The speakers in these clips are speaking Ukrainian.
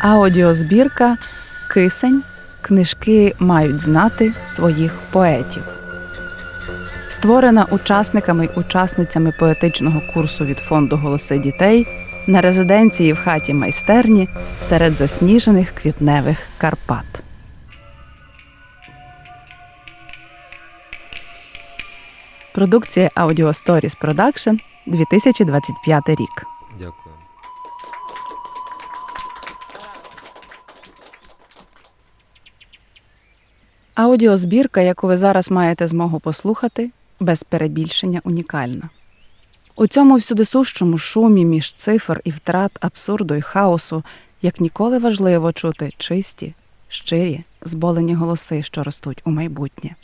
Аудіозбірка Кисень. Книжки мають знати своїх поетів. Створена учасниками й учасницями поетичного курсу від фонду Голоси дітей на резиденції в хаті майстерні серед засніжених квітневих Карпат. Продукція Audio Stories Production 2025 рік. Аудіозбірка, яку ви зараз маєте змогу послухати, без перебільшення унікальна. У цьому всюдисущому шумі між цифр і втрат абсурду і хаосу, як ніколи важливо чути чисті, щирі, зболені голоси, що ростуть у майбутнє.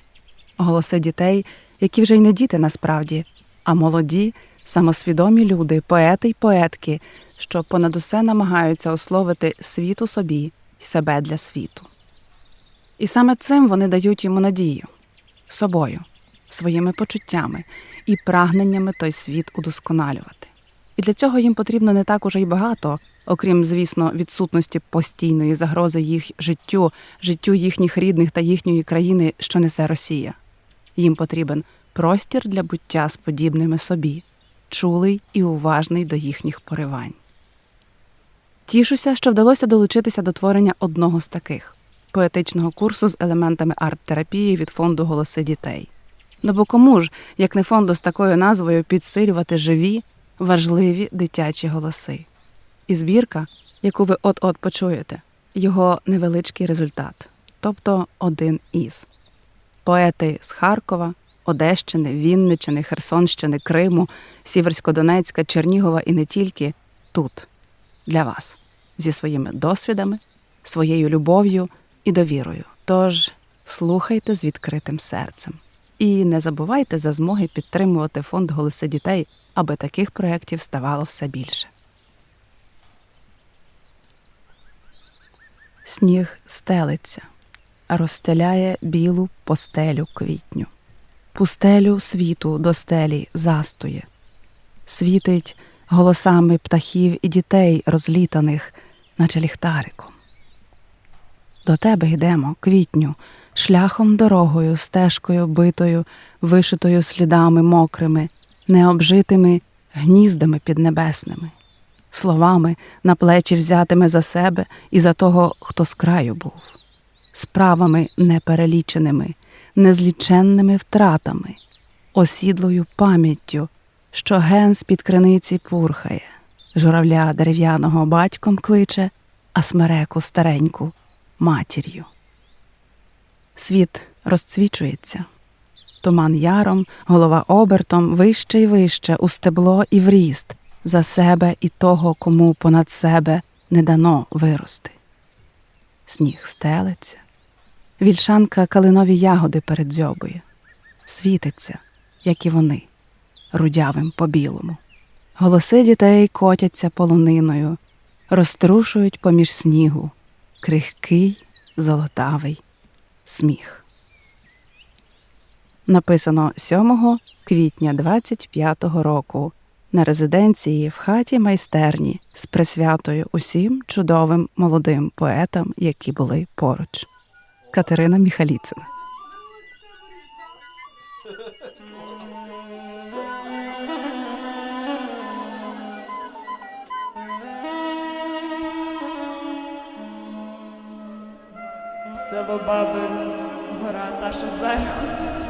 Голоси дітей, які вже й не діти насправді, а молоді, самосвідомі люди, поети й поетки, що понад усе намагаються условити світ у собі й себе для світу. І саме цим вони дають йому надію собою, своїми почуттями і прагненнями той світ удосконалювати. І для цього їм потрібно не так уже й багато, окрім, звісно, відсутності постійної загрози їх життю, життю їхніх рідних та їхньої країни, що несе Росія. Їм потрібен простір для буття з подібними собі, чулий і уважний до їхніх поривань. Тішуся, що вдалося долучитися до творення одного з таких поетичного курсу з елементами арт-терапії від фонду Голоси дітей. Ну бо кому ж, як не фонду з такою назвою, підсилювати живі, важливі дитячі голоси? І збірка, яку ви от-от почуєте, його невеличкий результат, тобто один із поети з Харкова, Одещини, Вінничини, Херсонщини, Криму, Сіверськодонецька, Чернігова і не тільки тут, для вас, зі своїми досвідами, своєю любов'ю і довірою. Тож слухайте з відкритим серцем. І не забувайте за змоги підтримувати фонд Голоси дітей, аби таких проєктів ставало все більше. Сніг стелиться, розстеляє білу постелю квітню, пустелю світу до стелі застує, світить голосами птахів і дітей розлітаних, наче ліхтариком. До тебе йдемо, квітню, шляхом дорогою, стежкою битою, вишитою слідами мокрими, необжитими гніздами піднебесними, словами на плечі взятими за себе і за того, хто з краю був, справами непереліченими, незліченними втратами, осідлою пам'яттю, що ген з-під криниці пурхає, журавля дерев'яного батьком кличе, а смереку стареньку матір'ю. Світ розцвічується. Туман яром, голова обертом, вище й вище, у стебло і в ріст, за себе і того, кому понад себе не дано вирости. Сніг стелиться, вільшанка калинові ягоди передзьобує, світиться, як і вони, рудявим по білому. Голоси дітей котяться полониною, розтрушують поміж снігу, крихкий золотавий сміх. Написано 7 квітня 25-го року на резиденції в хаті майстерні з присвятою усім чудовим молодим поетам, які були поруч. Катерина Міхаліцина. Село Бабин, гора та що зверху.